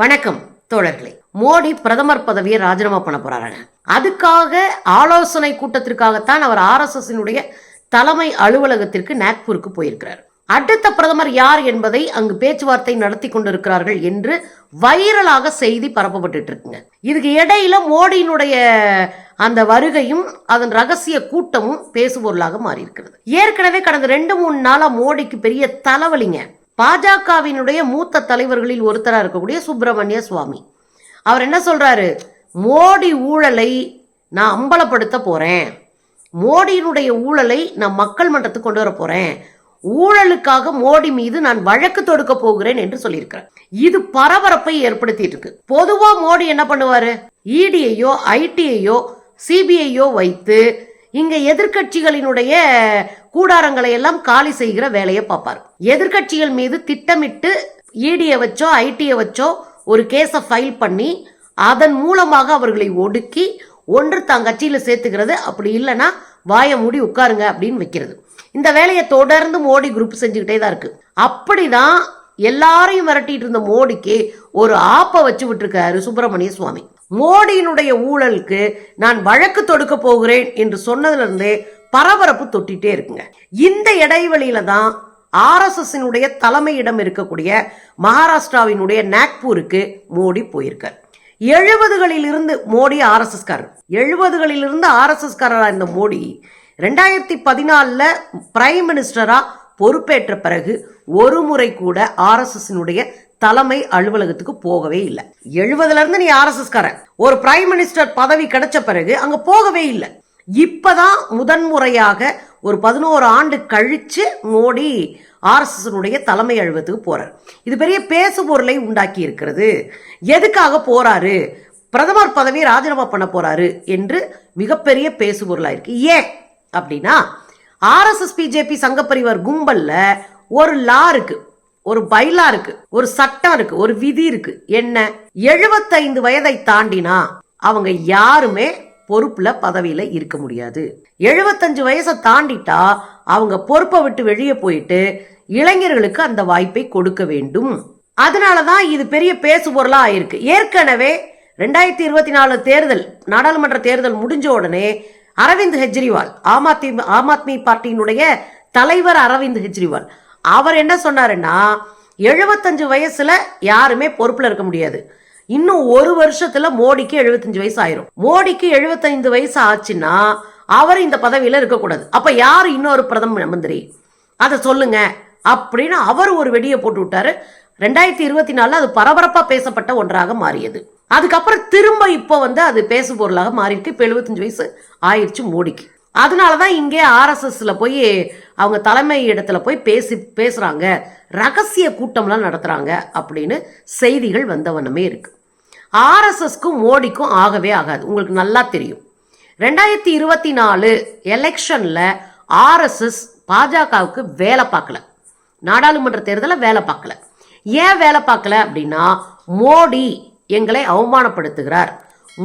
வணக்கம் தோழர்களே. மோடி பிரதமர் பதவியை ராஜினாமா பண்ண போறாங்க அதுக்காக ஆலோசனை கூட்டத்திற்காகத்தான் அவர் ஆர்எஸ்எஸ்னுடைய தலைமை அலுவலகத்திற்கு நாக்பூருக்கு போயிருக்கிறார். அடுத்த பிரதமர் யார் என்பதை அங்கு பேச்சுவார்த்தை நடத்தி கொண்டிருக்கிறார்கள் என்று வைரலாக செய்தி பரப்பப்பட்டு இருக்குங்க. இதுக்கு இடையில மோடியினுடைய அந்த வருகையும் அதன் ரகசிய கூட்டமும் பேசுபொருளாக மாறி இருக்கிறது ஏற்கனவே கடந்த ரெண்டு மூணு நாளா மோடிக்கு பெரிய தலைவலிங்க. பாஜகவினுடைய மூத்த தலைவர்களில் ஒருத்தராக இருக்கக்கூடிய சுப்பிரமணிய சுவாமி. அவர் என்ன சொல்கிறாரு மோடி ஊழலை நான் அம்பலப்படுத்த போகிறேன் மோடியினுடைய ஊழலை நான் மக்கள் மன்றத்துக்கு கொண்டு வர போகிறேன் ஊழலுக்காக மோடி மீது நான் வழக்கு தொடுக்க போகிறேன் என்று சொல்லியிருக்கிறேன் இது பரபரப்பை ஏற்படுத்திட்டு இருக்கு. பொதுவா மோடி என்ன பண்ணுவாரு? இடியையோ ஐடியையோ சிபிஐயோ வைத்து இங்கே எதிர்க்கட்சிகளினுடைய கூடாரங்களை எல்லாம் காலி செய்கிற வேலையை பார்ப்பார். எதிர்க்கட்சிகள் மீது திட்டமிட்டு இடியை வச்சோ ஐடியை வச்சோ ஒரு கேஸை ஃபைல் பண்ணி அதன் மூலமாக அவர்களை ஒடுக்கி ஒன்று தான் கட்சியில் சேர்த்துக்கிறது. அப்படி இல்லைன்னா வாயை மூடி உட்காருங்க அப்படின்னு வைக்கிறது. இந்த வேலையை தொடர்ந்து மோடி குரூப் செஞ்சுக்கிட்டே தான் இருக்கு. அப்படிதான் எல்லாரையும் விரட்டிட்டு இருந்த மோடிக்கு ஒரு ஆப்பை வச்சு விட்டுருக்காரு சுப்பிரமணிய சுவாமி. மோடியினுடைய ஊழலுக்கு நான் வழக்கு தொடுக்க போகிறேன் என்று சொன்னதிலிருந்தே பரபரப்பு தொட்டிட்டே இருக்குங்க. இந்த இடைவெளியில தான் ஆர்எஸ்எஸ்னுடைய தலைமையிடம் இருக்கக்கூடிய மகாராஷ்டிராவினுடைய நாக்பூருக்கு மோடி போயிருக்கார். எழுபதுகளில் இருந்து மோடி ஆர்எஸ்எஸ்காரர். எழுபதுகளில் இருந்து ஆர்எஸ்எஸ் இருந்த மோடி ரெண்டாயிரத்தி பதினாலுல பிரைம் மினிஸ்டரா பொறுப்பேற்ற பிறகு ஒரு முறை கூட ஆர்எஸ்எஸ்னுடைய தலைமை அலுவலகத்துக்கு போகவே இல்லை. எழுபதுல இருந்து நீ ஆர்எஸ்எஸ் காரன் ஒரு பிரைம் மினிஸ்டர் பதவி கிடைச்ச பிறகு அங்க போகவே இல்லை. இப்பதான் முதன்முறையாக ஒரு பதினோரு ஆண்டு கழிச்சு மோடி ஆர்எஸ்எஸ்னுடைய தலைமை அலுவலகத்துக்கு போறார். இது பெரிய பேசு பொருளை உண்டாக்கி இருக்கிறது. எதுக்காக போறாரு? பிரதமர் பதவியை ராஜினாமா பண்ண போறாரு என்று மிகப்பெரிய பேசு பொருளா இருக்கு. ஏன் அப்படின்னா ஆர்எஸ்எஸ் பிஜேபி சங்கப்பரிவார் கும்பல்ல ஒரு லா இருக்கு. ஒரு பைலா இருக்கு ஒரு சட்டம் இருக்கு ஒரு விதி இருக்கு. என்ன? எழுபத்தைந்து வயதை தாண்டினா அவங்க யாருமே பொறுப்புல பதவியில இருக்க முடியாது. எழுபத்தஞ்சு வயசை தாண்டிட்டா அவங்க பொறுப்பை விட்டு வெளியே போயிட்டு இளைஞர்களுக்கு அந்த வாய்ப்பை கொடுக்க வேண்டும். அதனாலதான் இது பெரிய பேசு பொருளா ஆயிருக்கு ஏற்கனவே ரெண்டாயிரத்தி இருபத்தி நாலு தேர்தல் நாடாளுமன்ற தேர்தல் முடிஞ்ச உடனே அரவிந்த் கெஜ்ரிவால் ஆம் ஆத்மி ஆம் ஆத்மி பார்ட்டியினுடைய தலைவர் அரவிந்த் கெஜ்ரிவால் அவர் என்ன சொன்னாருன்னா எழுபத்தஞ்சு வயசுல யாருமே பொறுப்புல இருக்க முடியாது. இன்னும் ஒரு வருஷத்துல மோடிக்கு எழுபத்தஞ்சு வயசு ஆயிரும். மோடிக்கு எழுபத்தைந்து வயசு ஆச்சுன்னா அவர் இந்த பதவியில இருக்கக்கூடாது அப்ப யார் இன்னொரு பிரதம மந்திரி? அதை சொல்லுங்க அப்படின்னு அவர் ஒரு வெடியை போட்டு விட்டாரு. ரெண்டாயிரத்தி இருபத்தி நாலுல அது பரபரப்பா பேசப்பட்ட ஒன்றாக மாறியது. அதுக்கப்புறம் திரும்ப இப்போ வந்து அது பேசு பொருளாக மாறிட்டு இப்போ எழுபத்தஞ்சு வயசு ஆயிடுச்சு மோடிக்கு. அதனால தான் இங்கே ஆர்எஸ்எஸ்ல போய் அவங்க தலைமை இடத்துல போய் பேசி பேசுகிறாங்க ரகசிய கூட்டம்லாம் நடத்துகிறாங்க அப்படின்னு செய்திகள் வந்தவண்ணமே இருக்குது ஆர்எஸ்எஸ்க்கும் மோடிக்கும் ஆகவே ஆகாது. உங்களுக்கு நல்லா தெரியும். ரெண்டாயிரத்தி இருபத்தி நாலு எலெக்ஷனில் ஆர்எஸ்எஸ் பாஜகவுக்கு வேலை பார்க்கல. நாடாளுமன்ற தேர்தலில் வேலை பார்க்கல. ஏன் வேலை பார்க்கல அப்படின்னா மோடி எங்களை அவமானப்படுத்துகிறார்.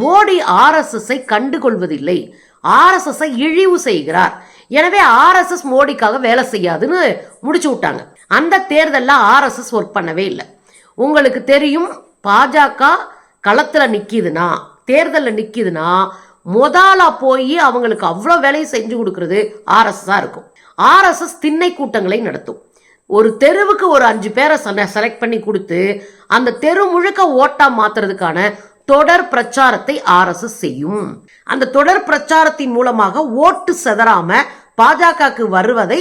மோடி ஆர்எஸ்எஸ்ஸை கண்டுகொள்வதில்லை. ஆர்எஸ்எஸ்ஸை இழிவு செய்கிறார். எனவே ஆர்எஸ்எஸ் மோடிக்காக வேலை செய்யாதுன்னு முடிச்சு விட்டாங்க. அந்த தேர்தலில் ஆர்எஸ்எஸ் ஒர்க் பண்ணவே இல்லை. உங்களுக்கு தெரியும் பாஜக களத்தில் நிற்கிதுன்னா தேர்தலில் நிற்கிதுன்னா முதலாக போய் அவங்களுக்கு அவ்வளோ வேலையை செஞ்சு கொடுக்கறது ஆர்எஸ்எஸ்ஸாக இருக்கும். ஆர்எஸ்எஸ் திண்ணை கூட்டங்களை நடத்தும். ஒரு தெருவுக்கு ஒரு அஞ்சு பேரை செலக்ட் பண்ணி கொடுத்து அந்த தெரு முழுக்க ஓட்டா மாத்துறதுக்கான தொடர் பிரச்சாரத்தை ஆர்எஸ்எஸ் செய்யும். அந்த தொடர் பிரச்சாரத்தின் மூலமாக ஓட்டு செதறாம பாஜகவுக்கு வருவதை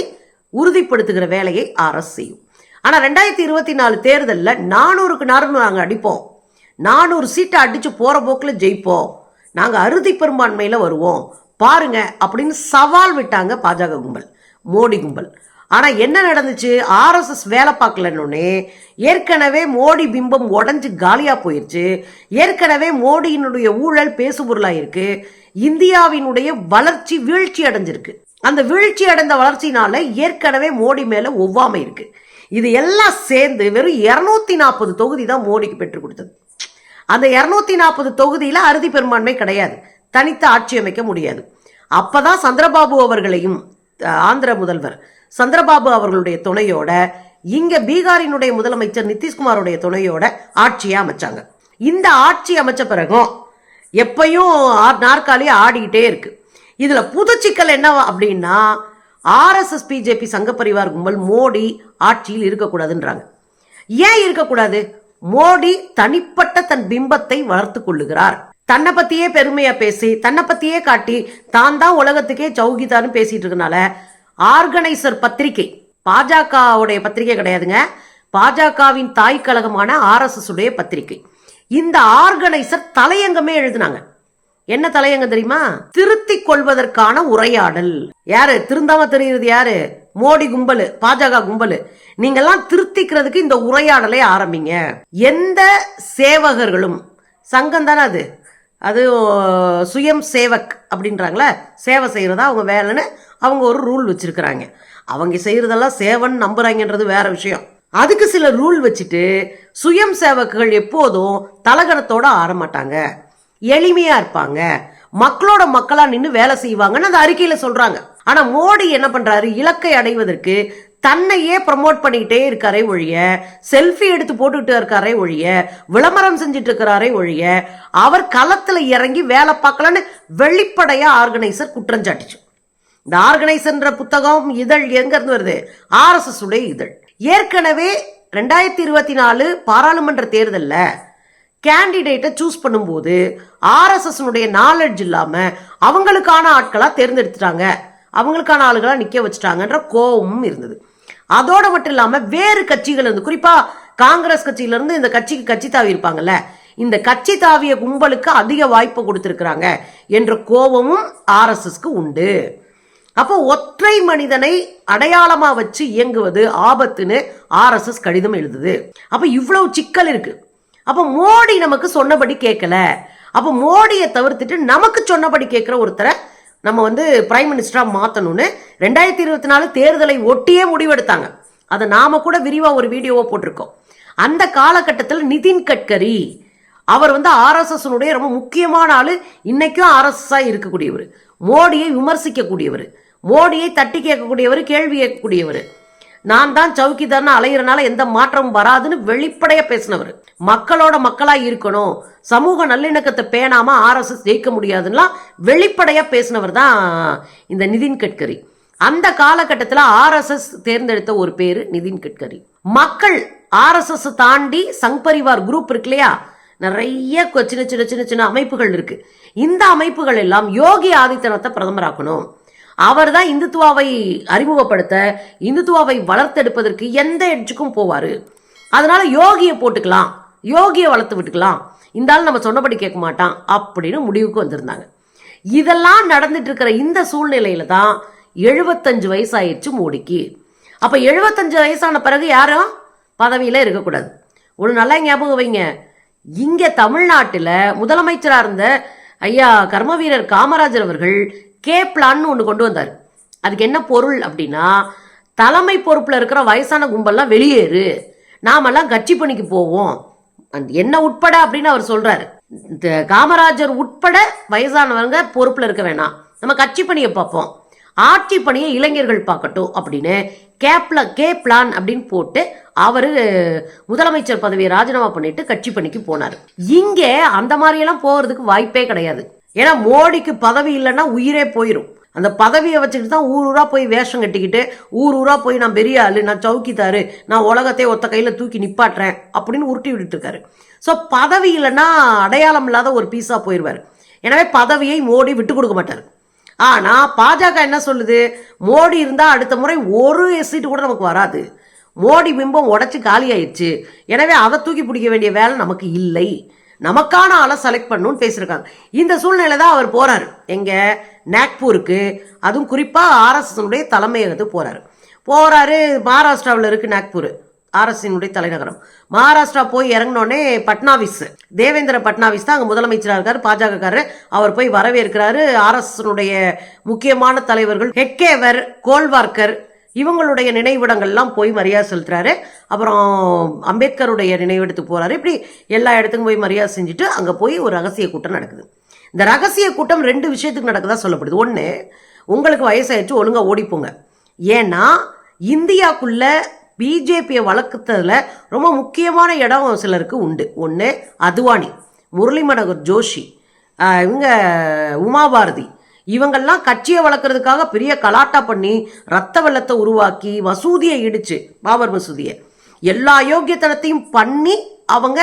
உறுதிப்படுத்துகிற வேலையை ஆர்எஸ் செய்யும். ஆனா ரெண்டாயிரத்தி இருபத்தி நாலு தேர்தலில் நானூறுக்கு நானூறு நாங்கள் அடிப்போம். நானூறு சீட்டை அடிச்சு போற போக்கில் ஜெயிப்போம். நாங்க அறுதி பெரும்பான்மையில வருவோம். பாருங்க அப்படின்னு சவால் விட்டாங்க பாஜக கும்பல் மோடி கும்பல். ஆனா என்ன நடந்துச்சு? ஆர்எஸ்எஸ் வேலை பார்க்கலன்னொன்னே ஏற்கனவே மோடி பிம்பம் உடஞ்சி காலியா போயிருச்சு. ஏற்கனவே மோடியினுடைய ஊழல் பேசுபொருளாயிருக்கு இந்தியாவினுடைய வளர்ச்சி வீழ்ச்சி அடைஞ்சிருக்கு. அந்த வீழ்ச்சி அடைந்த வளர்ச்சினால ஏற்கனவே மோடி மேல ஒவ்வாமை இருக்கு. இது எல்லாம் சேர்ந்து வெறும் இருநூத்தி நாற்பது தொகுதி தான் மோடிக்கு பெற்றுக் கொடுத்தது. அந்த இருநூத்தி நாற்பது தொகுதியில அறுதி பெரும்பான்மை கிடையாது. தனித்து ஆட்சி அமைக்க முடியாது. அப்பதான் சந்திரபாபு அவர்களையும் ஆந்திர முதல்வர் சந்திரபாபு அவர்களுடைய துணையோட இங்க பீகாரினுடைய முதலமைச்சர் நிதிஷ்குமாருடைய துணையோட ஆட்சியை அமைச்சாங்க. இந்த ஆட்சி அமைச்ச பிறகும் எப்பையும் ஆ- நாற்காலி ஆடிக்கிட்டே இருக்கு. இதுல புது சிக்கல் என்ன அப்படின்னா ஆர்எஸ்எஸ் பிஜேபி சங்க பரிவார் கும்பல் மோடி ஆட்சியில் இருக்கக்கூடாதுன்றாங்க. ஏன் இருக்கக்கூடாது? மோடி தனிப்பட்ட தன் பிம்பத்தை வளர்த்து கொள்ளுகிறார். தன்னை பத்தியே பெருமையா பேசி தன்னை பத்தியே காட்டி தான் தான் உலகத்துக்கே சௌகிதான்னு பேசிட்டு இருக்கனால ஆர்கனைசர் பத்திரிகை. பாஜகவுடைய பத்திரிகை கிடையாதுங்க. பாஜகவின் தாய் கழகமான ஆர்எஸ்எஸ் உடைய பத்திரிகை. இந்த ஆர்கனைசர் தலையங்கமே எழுதினாங்க. என்ன தலையங்கம் தெரியுமா? திருத்தி கொள்வதற்கான உரையாடல். யாரு? திருந்தாம தெரியுறது யாரு? மோடி கும்பலு பாஜக கும்பலு. நீங்கெல்லாம் திருத்திக்கிறதுக்கு இந்த உரையாடலை ஆரம்பிங்க. எந்த சேவகர்களும் சங்கம் தானே அது? அது சுயம் சேவக் அப்படின்றாங்களே? சேவை செய்யறதா அவங்க வேலைன்னு அவங்க ஒரு ரூல் வச்சிருக்கிறாங்க. அவங்க செய்கிறதெல்லாம் சேவன் நம்புகிறாங்கன்றது வேற விஷயம். அதுக்கு சில ரூல் வச்சுட்டு சுயம் சேவக்குகள் எப்போதும் தலகணத்தோட ஆரமாட்டாங்க மாட்டாங்க இருப்பாங்க. மக்களோட மக்களா நின்று வேலை செய்வாங்கன்னு அந்த அறிக்கையில சொல்றாங்க. ஆனா மோடி என்ன பண்றாரு? இலக்கை அடைவதற்கு தன்னையே ப்ரமோட் பண்ணிக்கிட்டே இருக்காரே ஒழிய செல்ஃபி எடுத்து போட்டுக்கிட்டு இருக்காரே ஒழிய விளம்பரம் செஞ்சுட்டு இருக்கிறாரே ஒழிய அவர் களத்தில் இறங்கி வேலை பார்க்கலன்னு வெளிப்படையா ஆர்கனைசர் குற்றஞ்சாட்டிச்சு இந்த ஆர்கனைசர்ன்ற புத்தகம் இதழ் எங்கேருந்து வருது? ஆர்எஸ்எஸ் உடைய இதழ். ஏற்கனவே ரெண்டாயிரத்தி இருபத்தி நாலு பாராளுமன்ற தேர்தலில் கேண்டிடேட்டை சூஸ் பண்ணும்போது ஆர்எஸ்எஸ்னுடைய நாலெட்ஜ் இல்லாமல் அவங்களுக்கான ஆட்களாக தேர்ந்தெடுத்துட்டாங்க. அவங்களுக்கான ஆளுகளாக நிற்க வச்சுட்டாங்கன்ற கோபமும் இருந்தது. அதோடு மட்டும் இல்லாமல் வேறு கட்சிகள் இருந்து குறிப்பாக காங்கிரஸ் கட்சியிலேருந்து இந்த கட்சிக்கு கட்சி தாவி இருப்பாங்கல்ல இந்த கட்சி தாவிய கும்பலுக்கு அதிக வாய்ப்பு கொடுத்துருக்குறாங்க என்ற கோபமும் ஆர்எஸ்எஸ்க்கு உண்டு. அப்போ ஒற்றை மனிதனை அடையாளமா வச்சு இயங்குவது ஆபத்துன்னு ஆர்எஸ்எஸ் கடிதம் எழுதுது. அப்ப இவ்வளவு சிக்கல் இருக்கு. அப்ப மோடி நமக்கு சொன்னபடி கேட்கல. அப்ப மோடியை தவிர்த்துட்டு நமக்கு சொன்னபடி கேட்கிற ஒருத்தரை நம்ம வந்து பிரைம் மினிஸ்டரா மாத்தணும்னு ரெண்டாயிரத்தி இருபத்தி நாலு தேர்தலை ஒட்டியே முடிவெடுத்தாங்க. அதை நாம கூட விரிவா ஒரு வீடியோவை போட்டிருக்கோம். அந்த காலகட்டத்தில் நிதின் கட்கரி அவர் வந்து ஆர்எஸ்எஸ்னுடைய ரொம்ப முக்கியமான ஆள் இன்னைக்கும் ஆர்எஸ்எஸ்ஸாக இருக்கக்கூடியவர். மோடியை விமர்சிக்கக்கூடியவர். மோடியை தட்டி கேட்கக்கூடியவர் கேள்வி கேட்கக்கூடியவர். நான் தான் சவுக்கிதார்னு அலையிறனால எந்த மாற்றமும் வராதுன்னு வெளிப்படையா பேசினவர். மக்களோட மக்களா இருக்கணும். சமூக நல்லிணக்கத்தை பேணாம ஆர்எஸ்எஸ் ஜெயிக்க முடியாதுன்னா வெளிப்படையா பேசினவர் தான் இந்த நிதின் கட்கரி. அந்த காலகட்டத்தில் ஆர்எஸ்எஸ் தேர்ந்தெடுத்த ஒரு பேரு நிதின் கட்கரி. மக்கள் ஆர்எஸ்எஸ் தாண்டி சங் பரிவார் குரூப் இருக்கு இல்லையா? நிறைய கொ- சின்ன சின்ன சின்ன சின்ன அமைப்புகள் இருக்கு. இந்த அமைப்புகள் எல்லாம் யோகி ஆதித்யநாத்தை பிரதமராக்கணும். அவர் தான் இந்துத்துவாவை அறிமுகப்படுத்த இந்துத்துவாவை வளர்த்தெடுப்பதற்கு எந்த எட்ஜுக்கும் போவாரு. அதனால யோகியை போட்டுக்கலாம் யோகியை வளர்த்து விட்டுக்கலாம். இந்த ஆள் நம்ம சொன்னபடி கேட்க மாட்டான் அப்படின்னு முடிவுக்கு வந்திருந்தாங்க. இதெல்லாம் நடந்துட்டு இருக்கிற இந்த சூழ்நிலையில தான் எழுபத்தஞ்சு வயசாயிருச்சு மோடிக்கு. அப்ப எழுபத்தஞ்சு வயசான பிறகு யாரும் பதவியில இருக்கக்கூடாது. ஒரு நல்லா ஞாபகம் வைங்க. இங்க தமிழ்நாட்டுல முதலமைச்சரா இருந்த ஐயா கர்மவீரர் காமராஜர் அவர்கள் கே பிளான்னு ஒன்று கொண்டு வந்தார். அதுக்கு என்ன பொருள் அப்படின்னா தலைமை பொறுப்பில் இருக்கிற வயசான கும்பல்லாம் வெளியேறு. நாமெல்லாம் கட்சி பணிக்கு போவோம். அந்த என்ன உட்பட அப்படின்னு அவர் சொல்றாரு. இந்த காமராஜர் உட்பட வயசானவங்க பொறுப்பில் இருக்க வேணாம். நம்ம கட்சி பணியை பார்ப்போம். ஆட்சி பணியை இளைஞர்கள் பார்க்கட்டும் அப்படின்னு கேப்ல கே பிளான் அப்படின்னு போட்டு அவர் முதலமைச்சர் பதவியை ராஜினாமா பண்ணிட்டு கட்சி பணிக்கு போனார். இங்கே அந்த மாதிரியெல்லாம் போகிறதுக்கு வாய்ப்பே கிடையாது. ஏன்னா மோடிக்கு பதவி இல்லைன்னா உயிரே போயிடும் அந்த பதவியை வச்சுக்கிட்டு தான் ஊர் ஊரா போய் வேஷம் கட்டிக்கிட்டு ஊர் ஊரா போய் நான் பெரிய ஆளு நான் சவுக்கித்தாரு நான் உலகத்தை ஒத்த கையில தூக்கி நிப்பாட்டுறேன் அப்படின்னு உருட்டி விட்டுட்டு இருக்காரு. ஸோ பதவி இல்லைன்னா அடையாளம் இல்லாத ஒரு பீஸா போயிடுவார் எனவே பதவியை மோடி விட்டு கொடுக்க மாட்டார். ஆனால் பாஜக என்ன சொல்லுது? மோடி இருந்தால் அடுத்த முறை ஒரு சீட்டு கூட நமக்கு வராது. மோடி பிம்பம் உடச்சி காலி ஆயிடுச்சு எனவே அதை தூக்கி பிடிக்க வேண்டிய வேலை நமக்கு இல்லை. நமக்கான ஆளை செலக்ட் பண்ணணும்னு பேசியிருக்காங்க. இந்த சூழ்நிலை தான் அவர் போகிறாரு எங்கே நாக்பூருக்கு அதுவும் குறிப்பாக ஆர்எஸ்எஸ்னுடைய தலைமையகத்துக்கு போகிறாரு போகிறாரு மகாராஷ்டிராவில் இருக்குது நாக்பூர் ஆர்எஸ்எனுடைய தலைநகரம். மகாராஷ்டிரா போய் இறங்கினோடனே பட்னாவிஸ் தேவேந்திர பட்னாவிஸ் தான் அங்கே முதலமைச்சராக இருக்காரு பாஜகக்காரர். அவர் போய் வரவேற்கிறாரு ஆர்எஸ்எனுடைய முக்கியமான தலைவர்கள் ஹெக்கேவர் கோல்வார்கர் இவங்களுடைய நினைவிடங்கள்லாம் போய் மரியாதை செலுத்துறாரு. அப்புறம் அம்பேத்கருடைய நினைவிடத்துக்கு போகிறாரு இப்படி எல்லா இடத்துக்கும் போய் மரியாதை செஞ்சுட்டு அங்கே போய் ஒரு ரகசிய கூட்டம் நடக்குது. இந்த ரகசிய கூட்டம் ரெண்டு விஷயத்துக்கு நடக்குதா சொல்லப்படுது. ஒன்று உங்களுக்கு வயசாயிடுச்சு ஒழுங்காக ஓடிப்போங்க. ஏன்னா இந்தியாக்குள்ள பிஜேபியை வளர்க்குறதுல ரொம்ப முக்கியமான இடம் சிலருக்கு உண்டு. ஒன்று அத்வானி முரளி மனோகர் ஜோஷி இவங்க உமாபாரதி இவங்கெல்லாம் கட்சியை வளர்க்குறதுக்காக பெரிய கலாட்டா பண்ணி ரத்த வெள்ளத்தை உருவாக்கி மசூதியை இடிச்சு பாபர் மசூதியை. எல்லா யோக்கியத்தனத்தையும் பண்ணி அவங்க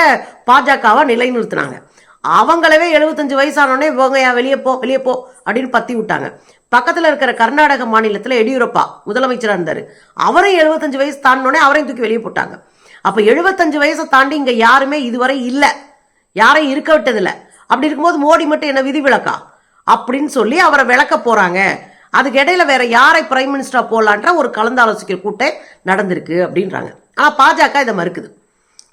பாஜகவை நிலைநிறுத்தினாங்க. அவங்களவே எழுபத்தஞ்சு வயசானோடனே இவங்க வெளியே போ வெளியே போ அப்படின்னு பத்தி விட்டாங்க. பக்கத்தில் இருக்கிற கர்நாடக மாநிலத்தில் எடியூரப்பா முதலமைச்சராக இருந்தார். அவரையும் எழுபத்தஞ்சு வயசு தாண்டினோடனே அவரையும் தூக்கி வெளியே போட்டாங்க. அப்போ எழுபத்தஞ்சு வயசை தாண்டி இங்கே யாருமே இதுவரை இல்லை. யாரையும் இருக்க விட்டதில்லை. அப்படி இருக்கும்போது மோடி மட்டும் என்ன விதிவிலக்கா? அப்படின்னு சொல்லி அவரை விளக்க போகிறாங்க அதுக்கு இடையில வேற யாரை பிரைம் மினிஸ்டரா போடலான்ற ஒரு கலந்தாலோசிக்கிற கூட்டம் நடந்திருக்கு அப்படின்றாங்க. ஆனால் பாஜக இதை மறுக்குது.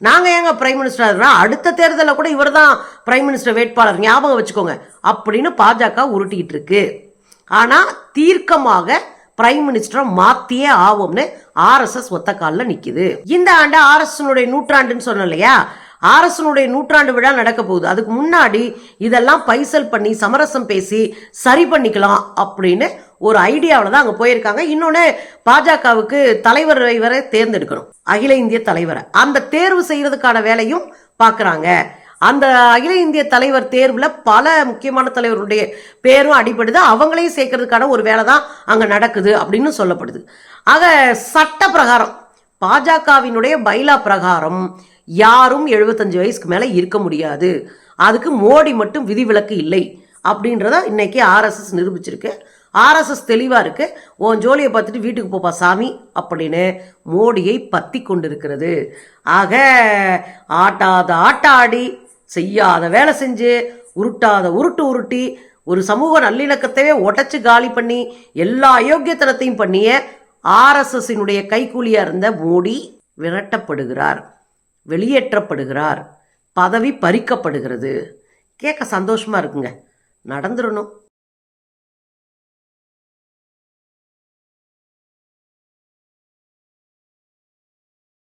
நாங்கள் ஏங்க பிரைம் மினிஸ்டர் அடுத்த தேர்தலில் கூட இவர் தான் பிரைம் மினிஸ்டர் வேட்பாளர். ஞாபகம் வச்சுக்கோங்க. அப்படின்னு பாஜக உருட்டிக்கிட்டு இருக்கு. ஆனால் தீர்க்கமாக பிரைம் மினிஸ்டரை மாத்தியே ஆகும்னு ஆர்எஸ்எஸ் ஒத்த காலில் நிற்குது இந்த ஆண்டு ஆர்எஸ்னுடைய நூற்றாண்டுன்னு சொன்னோம் இல்லையா? ஆர்எஸ்னுடைய நூற்றாண்டு விழா நடக்க போகுது. அதுக்கு முன்னாடி இதெல்லாம் பைசல் பண்ணி சமரசம் பேசி சரி பண்ணிக்கலாம் அப்படின்னு ஒரு ஐடியாவில் தான் அங்கே போயிருக்காங்க. இன்னொன்று பாஜகவுக்கு தலைவர் வரை தேர்ந்தெடுக்கணும். அகில இந்திய தலைவரை. அந்த தேர்வு செய்யறதுக்கான வேலையும் பார்க்குறாங்க அந்த அகில இந்திய தலைவர் தேர்வில் பல முக்கியமான தலைவருடைய பேரும் அடிபடுது. அவங்களையும் சேர்க்கறதுக்கான ஒரு வேலை தான் அங்கே நடக்குது அப்படின்னு சொல்லப்படுது. ஆக சட்ட பிரகாரம் பாஜகவினுடைய பைலா பிரகாரம் யாரும் எழுபத்தஞ்சு வயசுக்கு மேலே இருக்க முடியாது. அதுக்கு மோடி மட்டும் விதிவிலக்கு இல்லை. அப்படின்றத இன்னைக்கு ஆர்எஸ்எஸ் நிரூபிச்சிருக்கு. ஆர்எஸ்எஸ் தெளிவாக இருக்கு. உன் ஜோலியை பார்த்துட்டு வீட்டுக்கு போப்பா சாமி அப்படின்னு மோடியை பத்தி கொண்டிருக்கிறது. ஆக ஆட்டாத ஆட்டாடி செய்யாத வேலை செஞ்சு உருட்டாத உருட்டு உருட்டி ஒரு சமூக நல்லிணக்கத்தையே உடச்சி காலி பண்ணி எல்லா அயோக்கியத்தனத்தையும் பண்ணிய ஆர்எஸ்எஸ்ஸினுடைய கைக்கூலியாக இருந்த மோடி விரட்டப்படுகிறார் வெளியேற்றப்படுகிறார் பதவி பறிக்கப்படுகிறது. கேட்க சந்தோஷமாக இருக்குங்க. நடந்துடணும்